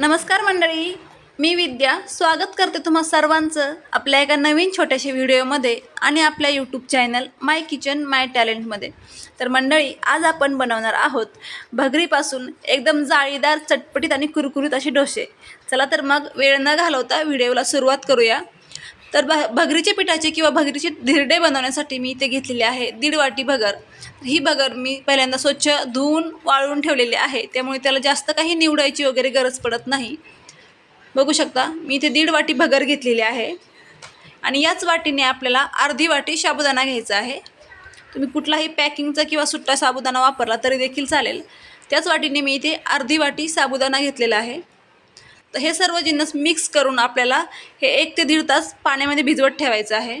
नमस्कार मंडळी. मी विद्या. स्वागत करते तुम्हा सर्वांचं आपल्या एका नवीन छोट्याशा व्हिडिओमध्ये आणि आपल्या YouTube channel my kitchen my टॅलेंटमध्ये तर मंडळी आज आपण बनवणार आहोत भगरीपासून एकदम जाळीदार चटपटीत आणि कुरकुरीत असे डोसे. चला तर मग वेळ न घालवता व्हिडिओला सुरुवात करूया. तर भ भगरीचे पिठाचे किंवा भगरीचे धिरडे बनवण्यासाठी मी इथे घेतलेले आहे दीड वाटी भगर. ही भगर मी पहिल्यांदा स्वच्छ धुवून वाळवून ठेवलेली आहे. त्यामुळे त्याला जास्त काही निवडायची वगैरे गरज पडत नाही. बघू शकता मी इथे दीड वाटी भगर घेतलेली आहे. आणि याच वाटीने आपल्याला अर्धी वाटी साबुदाणा घ्यायचा आहे. तुम्ही कुठलाही पॅकिंगचा किंवा सुट्टा साबुदाणा वापरला तरी देखील चालेल. त्याच वाटीने मी इथे अर्धी वाटी साबुदाणा घेतलेला आहे. तर हे सर्व जिन्नस मिक्स करून आपल्याला हे एक ते दीड तास पाण्यामध्ये भिजवत ठेवायचं आहे.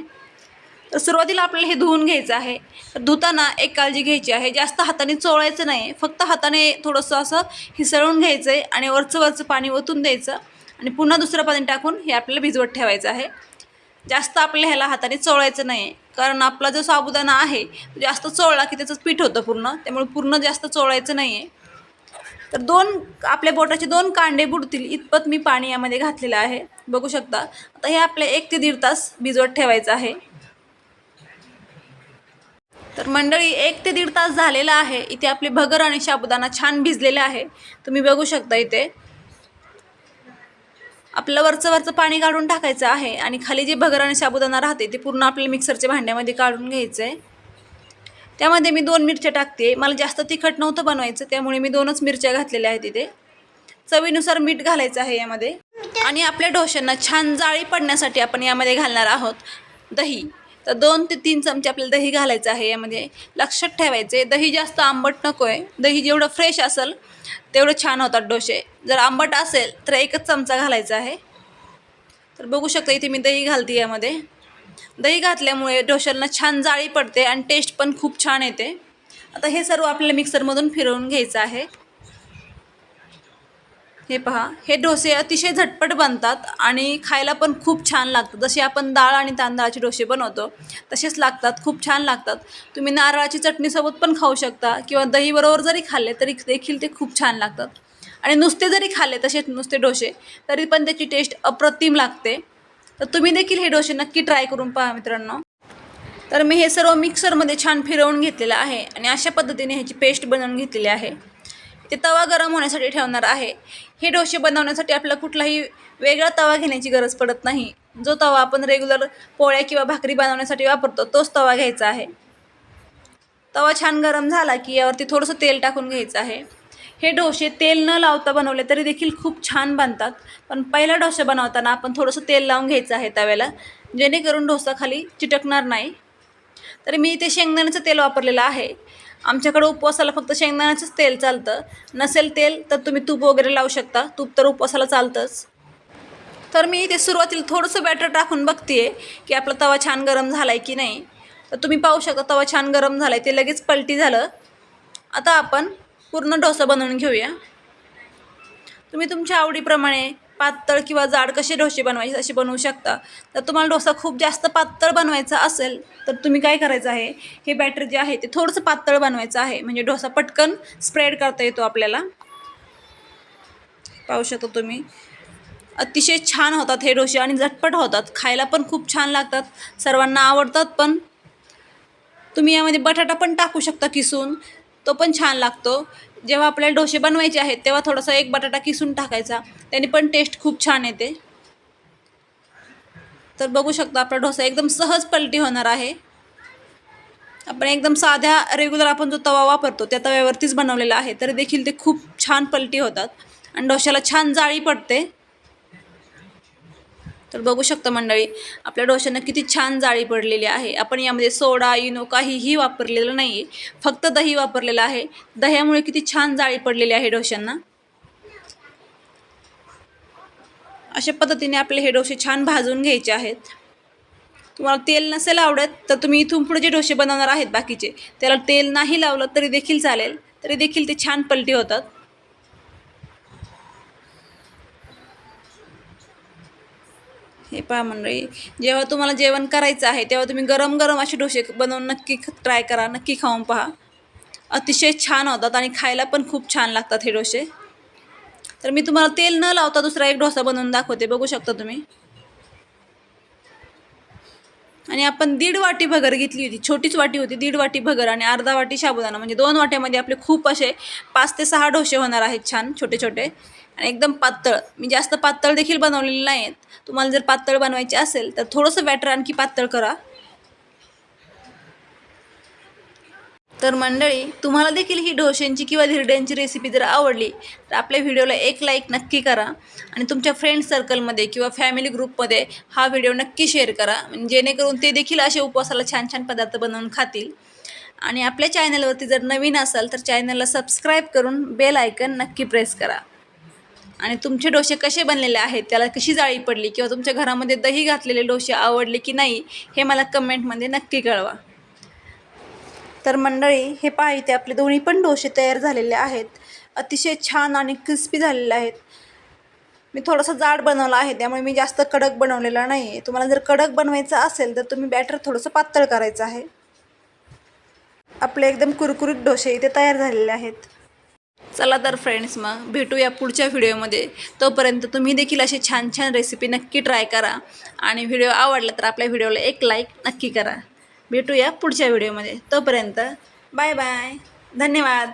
तर सुरुवातीला आपल्याला हे धुवून घ्यायचं आहे. तर धुताना एक काळजी घ्यायची आहे. जास्त हाताने चोळायचं नाही. फक्त हाताने थोडंसं असं हिसळून घ्यायचं आहे आणि वरचं वरचं पाणी ओतून द्यायचं आणि पुन्हा दुसरं पाणी टाकून हे आपल्याला भिजवत ठेवायचं आहे. जास्त आपल्याला ह्याला हाताने चोळायचं नाही. कारण आपला जो साबुदाणा आहे तो जास्त चोळला की त्याचं पीठ होतं पूर्ण. त्यामुळे पूर्ण जास्त चोळायचं नाही आहे तर दोन आपल्या बोटाचे दोन कांडे बुडतील. इतपत मी पाणी यामध्ये घातलेलं आहे. बघू शकता. आता हे आपले एक ते दीड तास भिजवत ठेवायचं आहे. तर मंडळी एक ते दीड तास झालेला आहे. इथे आपले भगर आणि साबुदाणा छान भिजलेले आहे. तुम्ही बघू शकता इथे. आपलं वरचं वरचं पाणी काढून टाकायचं आहे आणि खाली जे भगर आणि साबुदाणा राहते ते पूर्ण आपल्याला मिक्सरच्या भांड्यामध्ये काढून घ्यायचं आहे त्यामध्ये मी दोन मिरच्या टाकते. मला जास्त तिखट नव्हतं बनवायचं त्यामुळे मी दोनच मिरच्या घातलेल्या आहेत तिथे चवीनुसार मीठ घालायचं आहे यामध्ये. आणि आपल्या डोश्यांना छान जाळी पडण्यासाठी आपण यामध्ये घालणार आहोत दही. तर दोन ते तीन चमचे आपल्याला दही घालायचं आहे यामध्ये. लक्षात ठेवायचे दही जास्त आंबट नको आहे दही जेवढं फ्रेश असेल तेवढं छान होतात डोसे. जर आंबट असेल तर एकच चमचा घालायचा आहे. तर बघू शकता इथे मी दही घालते यामध्ये. दही घातल्यामुळे डोशांना छान जाळी पडते आणि टेस्ट पण खूप छान येते. आता हे सर्व आपल्याला मिक्सरमधून फिरवून घ्यायचं आहे. हे पहा हे डोसे अतिशय झटपट बनतात आणि खायला पण खूप छान लागतात. जसे आपण डाळ आणि तांदळाचे डोसे बनवतो तसेच लागतात खूप छान लागतात. तुम्ही नारळाची चटणीसोबत पण खाऊ शकता किंवा दहीबरोबर जरी खाल्ले तरी देखील ते खूप छान लागतात. आणि नुसते जरी खाल्ले तसेच नुसते डोसे तरी पण त्याची टेस्ट अप्रतिम लागते. तर तुम्ही देखील हे डोसे नक्की ट्राय करून पहा मित्रांनो. तर मी हे सर्व मिक्सरमध्ये छान फिरवून घेतलेलं आहे आणि अशा पद्धतीने ह्याची पेस्ट बनवून घेतलेली आहे. ते तवा गरम होण्यासाठी ठेवणार आहे. हे डोसे बनवण्यासाठी आपल्याला कुठलाही वेगळा तवा घेण्याची गरज पडत नाही. जो तवा आपण रेग्युलर पोळ्या किंवा भाकरी बनवण्यासाठी वापरतो तोच तवा घ्यायचा आहे. तवा छान गरम झाला की यावरती थोडंसं तेल टाकून घ्यायचं आहे. हे डोसे तेल न लावता बनवले तरी देखील खूप छान बनतात. पण पहिला डोसा बनवताना आपण थोडंसं तेल लावून घ्यायचं आहे तव्याला जेणेकरून डोसा खाली चिटकणार नाही. तर मी इथे शेंगदाण्याचं तेल वापरलेलं आहे. आमच्याकडं उपवासाला फक्त शेंगदाण्याचंच तेल चालतं. नसेल तेल तर तुम्ही तूप वगैरे लावू शकता. तूप तर उपवासाला चालतंच. तर मी इथे सुरुवातीला थोडंसं बॅटर टाकून बघते की आपला तवा छान गरम झाला आहे की नाही. तर तुम्ही पाहू शकता तवा छान गरम झाला आहे ते लगेच पलटी झालं. आता आपण पूर्ण डोसा बनवून घेऊया. तुम्ही तुमच्या आवडीप्रमाणे पातळ किंवा जाड कसे डोसे बनवायचे असे बनवू शकता. तर तुम्हाला डोसा खूप जास्त पातळ बनवायचा असेल तर तुम्ही काय करायचं आहे हे बॅटर जे आहे ते थोडंसं पातळ बनवायचं आहे. म्हणजे डोसा पटकन स्प्रेड करता येतो आपल्याला. पाहू शकता तुम्ही. अतिशय छान होतात हे डोसे आणि झटपट होतात. खायला पण खूप छान लागतात. सर्वांना आवडतात पण. तुम्ही यामध्ये बटाटा पण टाकू शकता किसून. तो पण छान लागतो. जेव्हा आपल्याला डोसे बनवायचे आहेत तेव्हा थोडासा एक बटाटा किसून टाकायचा. त्याने पण टेस्ट खूप छान येते. तर बघू शकता आपला डोसा एकदम सहज पलटी होणार आहे. आपण एकदम साध्या रेग्युलर आपण जो तवा वापरतो त्या तव्यावरतीच बनवलेला आहे. तरी देखील ते खूप छान पलटी होतात. आणि डोश्याला छान जाळी पडते. तर बघू शकता मंडळी आपल्या डोश्यांना किती छान जाळी पडलेली आहे. आपण यामध्ये सोडा इनो काहीही वापरलेलं नाही आहे फक्त दही वापरलेलं आहे. दह्यामुळे किती छान जाळी पडलेली आहे डोश्यांना. अशा पद्धतीने आपले हे डोसे छान भाजून घ्यायचे आहेत. तुम्हाला तेल नसेल आवडत तर तुम्ही इथून पुढे जे डोसे बनवणार आहेत बाकीचे त्याला तेल नाही लावलं तरी देखील चालेल. तरी देखील ते छान पलटी होतात. हे पहा मंडळी जेव्हा तुम्हाला जेवण करायचं आहे तेव्हा तुम्ही गरम गरम असे डोसे बनवून नक्की ट्राय करा नक्की खाऊन पहा. अतिशय छान होतात आणि खायला पण खूप छान लागतात हे डोसे. तर मी तुम्हाला तेल न लावता दुसरा एक डोसा बनवून दाखवते बघू शकता तुम्ही. आणि आपण दीड वाटी भगर घेतली होती छोटीच वाटी होती दीड वाटी भगर आणि अर्धा वाटी साबुदाणा म्हणजे दोन वाट्यामध्ये आपले खूप असे पाच ते सहा डोसे होणार आहेत छान छोटे छोटे आणि एकदम पातळ. मी जास्त पातळ देखील बनवलेले नाही आहेत तुम्हाला जर पातळ बनवायचे असेल तर थोडंसं बॅटर आणखी पातळ करा. तर मंडळी तुम्हाला देखील ही डोश्यांची किंवा धिरड्यांची रेसिपी जर आवडली तर आपल्या व्हिडिओला एक लाईक नक्की करा. आणि तुमच्या फ्रेंड सर्कलमध्ये किंवा फॅमिली ग्रुपमध्ये हा व्हिडिओ नक्की शेअर करा. म्हणजे जेणेकरून ते देखील असे उपवासाला छान छान पदार्थ बनवून खातील. आणि आपल्या चॅनलवरती जर नवीन असाल तर चॅनलला सबस्क्राईब करून बेल आयकन नक्की प्रेस करा. आणि तुमचे डोसे कसे बनलेले आहेत त्याला कशी जाळी पडली किंवा तुमच्या घरामध्ये दही घातलेले डोसे आवडले की नाही हे मला कमेंटमध्ये नक्की कळवा. तर मंडळी हे पहा इथे आपले दोन्ही पण डोसे तयार झालेले आहेत. अतिशय छान आणि क्रिस्पी झालेले आहेत. मी थोडासा जाड बनवला आहे त्यामुळे मी जास्त कडक बनवलेला नाही आहे तुम्हाला जर कडक बनवायचं असेल तर तुम्ही बॅटर थोडंसं पातळ करायचं आहे. आपले एकदम कुरकुरीत डोसे इथे तयार झालेले आहेत. चला तर फ्रेंड्स मग भेटूया पुढच्या व्हिडिओमध्ये तोपर्यंत तुम्ही देखील अशी छान छान रेसिपी नक्की ट्राय करा. आणि व्हिडिओ आवडला तर आपल्या व्हिडिओला एक लाईक नक्की करा. भेटूया पुढच्या व्हिडिओमध्ये तोपर्यंत बाय बाय धन्यवाद.